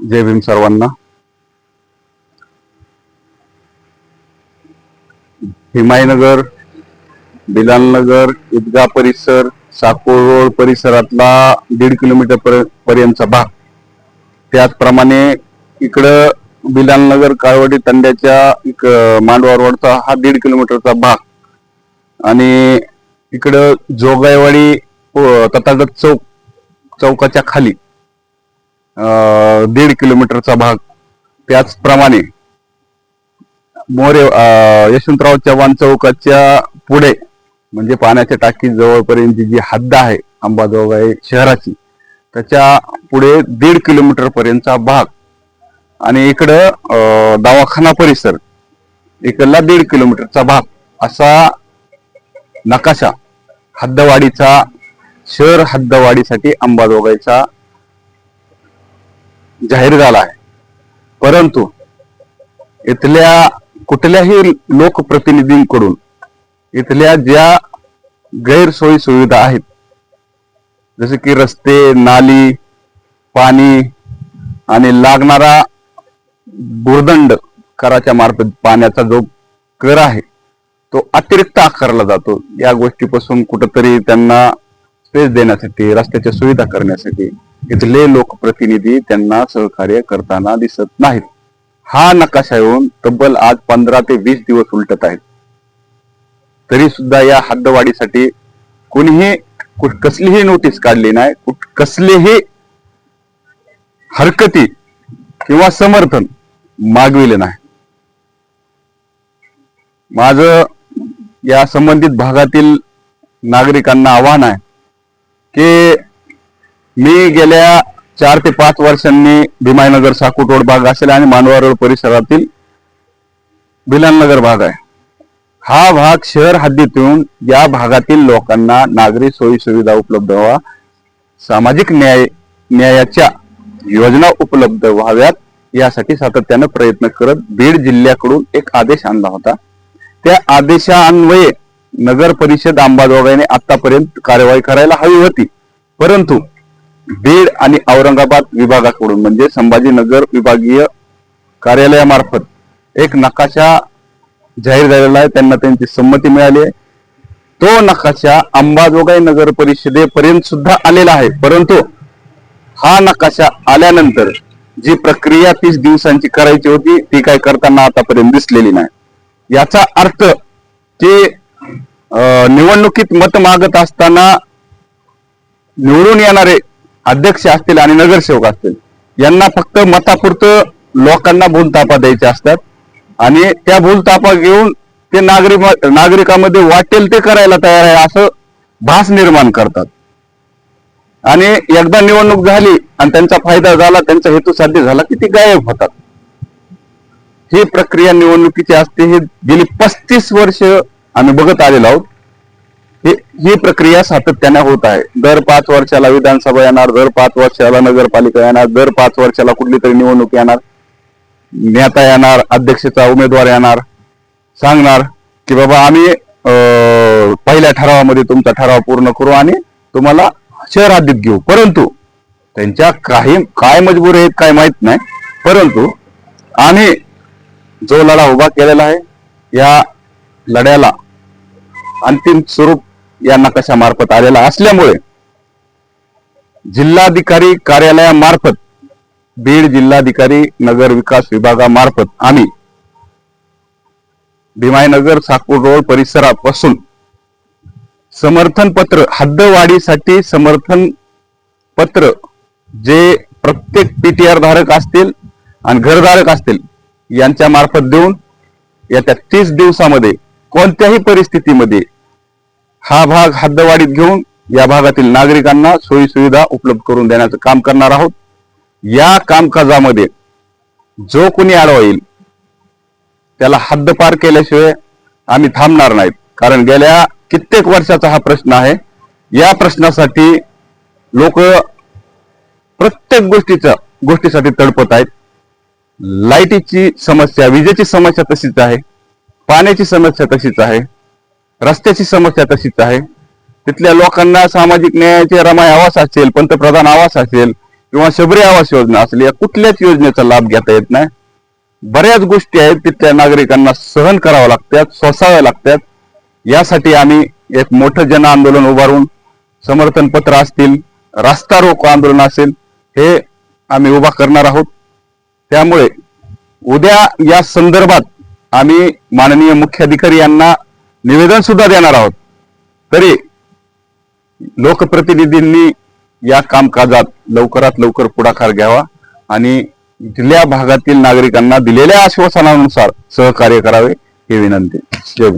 जय भीम सर्वांना. हिमायनगर बिलालनगर ईदगा परिसर साकोर रोड परिसरातला दीड किलोमीटर पर्यंतचा भाग. त्याचप्रमाणे इकडं बिलालनगर काळवडी तंड्याच्या इक मांडवा रोडचा हा दीड किलोमीटरचा भाग. आणि इकडं जोगाईवाडी तथागत चौक चौकाच्या खाली. दीड किलोमीटरचा भाग. त्याचप्रमाणे मोरे यशवंतराव चव्हाण चौकाच्या पुढे म्हणजे पाण्याच्या टाकी जवळपर्यंतची जी हद्द आहे अंबाजोगाई शहराची त्याच्या पुढे दीड किलोमीटर पर्यंतचा भाग. आणि इकडं दवाखाना परिसर इकडला दीड किलोमीटरचा भाग. असा नकाशा हद्दवाडीचा शहर हद्दवाडीसाठी अंबाजोगाईचा जाहीर झाला आहे. परंतु इथल्या कुठल्याही लोकप्रतिनिधींकडून इथल्या ज्या गैरसोयी सुविधा आहेत जसे की रस्ते नाली पाणी आणि लागणारा भूर्दंड कराच्या मार्फत पाण्याचा जो कर आहे तो अतिरिक्त आकारला जातो. या गोष्टीपासून कुठंतरी त्यांना स्पेस देण्यासाठी रस्त्याच्या सुविधा करण्यासाठी इथले लोकप्रतिनिधी त्यांना सहकार्य करताना दिसत नाहीत. हा नकाशा येऊन तब्बल आज पंधरा ते वीस दिवस उलटत आहेत. तरी सुद्धा या हद्दवाढीसाठी कोणीही कसलीही नोटीस काढली नाही कसलेही हरकती किंवा समर्थन मागविले नाही. माझं या संबंधित भागातील नागरिकांना आव्हान आहे की मी गेल्या चार ते पाच वर्षांनी भीमायनगर साकूट रोड भाग असेल आणि मानवा रोड परिसरातील बिलाननगर भाग आहे. हा भाग शहर हद्दीत येऊन या भागातील लोकांना नागरी सोयी सुविधा उपलब्ध व्हावा सामाजिक न्याय न्यायाच्या योजना उपलब्ध व्हाव्यात यासाठी सातत्यानं प्रयत्न करत बीड जिल्ह्याकडून एक आदेश आणला होता. त्या आदेशान्वये नगर परिषद अंबाजोगाईने आतापर्यंत कार्यवाही करायला हवी होती. परंतु बीड आणि औरंगाबाद विभागाकडून म्हणजे संभाजीनगर विभागीय कार्यालयामार्फत एक नकाशा जाहीर झालेला आहे. त्यांना त्यांची संमती मिळाली आहे. तो नकाशा अंबाजोगाई नगर परिषदेपर्यंत सुद्धा आलेला आहे. परंतु हा नकाशा आल्यानंतर जी प्रक्रिया तीस दिवसांची करायची होती ती काय करताना आतापर्यंत दिसलेली नाही. याचा अर्थ की निवडणुकीत मत मागत असताना निवडून येणारे अध्यक्ष असतील आणि नगरसेवक असतील यांना फक्त मतापुरतं लोकांना भूलतापा द्यायचे असतात. आणि त्या भूलतापा घेऊन ते नागरिक नागरिकांमध्ये वाटेल ते करायला तयार आहे असं भास निर्माण करतात. आणि एकदा निवडणूक झाली आणि त्यांचा फायदा झाला त्यांचा हेतू साध्य झाला की ते गायब होतात. ही प्रक्रिया निवडणुकीची असते हे गेली पस्तीस वर्ष आम्ही बघत आलेलो आहोत. ही प्रक्रिया सातत्याने होत आहे. दर पाच वर्षाला विधानसभा येणार दर पाच वर्षाला नगरपालिका येणार दर पाच वर्षाला कुठली तरी निवडणूक येणार. नेता येणार अध्यक्षचा उमेदवार येणार. सांगणार की बाबा आम्ही पहिल्या ठरावामध्ये तुमचा ठराव पूर्ण करू आणि तुम्हाला शहर घेऊ. परंतु त्यांच्या काही काय मजबूर आहेत काय माहीत नाही. परंतु आम्ही जो लढा उभा केलेला आहे या लढ्याला अंतिम स्वरूप या नकाशामार्फत आलेला असल्यामुळे जिल्हाधिकारी कार्यालयामार्फत बीड जिल्हाधिकारी नगर विकास विभागामार्फत आम्ही भीमायनगर साकूर रोड परिसरापासून समर्थन पत्र हद्दवाढीसाठी समर्थन पत्र जे प्रत्येक पीटीआर धारक असतील आणि घरधारक असतील यांच्या मार्फत देऊन येत्या तीस दिवसामध्ये कोणत्याही परिस्थितीमध्ये हा भाग हद्दवाढीत घेऊन या भागातील नागरिकांना सोयी सुविधा उपलब्ध करून देण्याचं काम करणार आहोत. या कामकाजामध्ये जो कोणी आडवा येईल त्याला हद्दपार केल्याशिवाय आम्ही थांबणार नाहीत. कारण गेल्या कित्येक वर्षाचा हा प्रश्न आहे. या प्रश्नासाठी लोक प्रत्येक गोष्टीचा गोष्टीसाठी तडपत आहेत. लाईटीची समस्या विजेची समस्या तशीच आहे. पाण्याची समस्या तशीच आहे रस्त्याची समस्या तशीच आहे. तिथल्या लोकांना सामाजिक न्यायाचे रमाय आवास असेल पंतप्रधान आवास असेल किंवा शबरी आवास योजना असेल या कुठल्याच योजनेचा लाभ घेता येत नाही. बऱ्याच गोष्टी आहेत तिथल्या नागरिकांना सहन कराव्या लागतात सोसाव्या लागतात. यासाठी आम्ही एक मोठं जन आंदोलन उभारून समर्थन पत्र असतील रास्ता रोको आंदोलन असेल हे आम्ही उभा करणार आहोत. त्यामुळे उद्या या संदर्भात आम्ही माननीय मुख्याधिकारी यांना निवेदन सुद्धा देणार आहोत. तरी लोकप्रतिनिधींनी या कामकाजात लवकरात लवकर पुढाकार घ्यावा आणि जिल्ह्या भागातील नागरिकांना दिलेल्या आश्वासनानुसार सहकार्य करावे ही विनंती. जय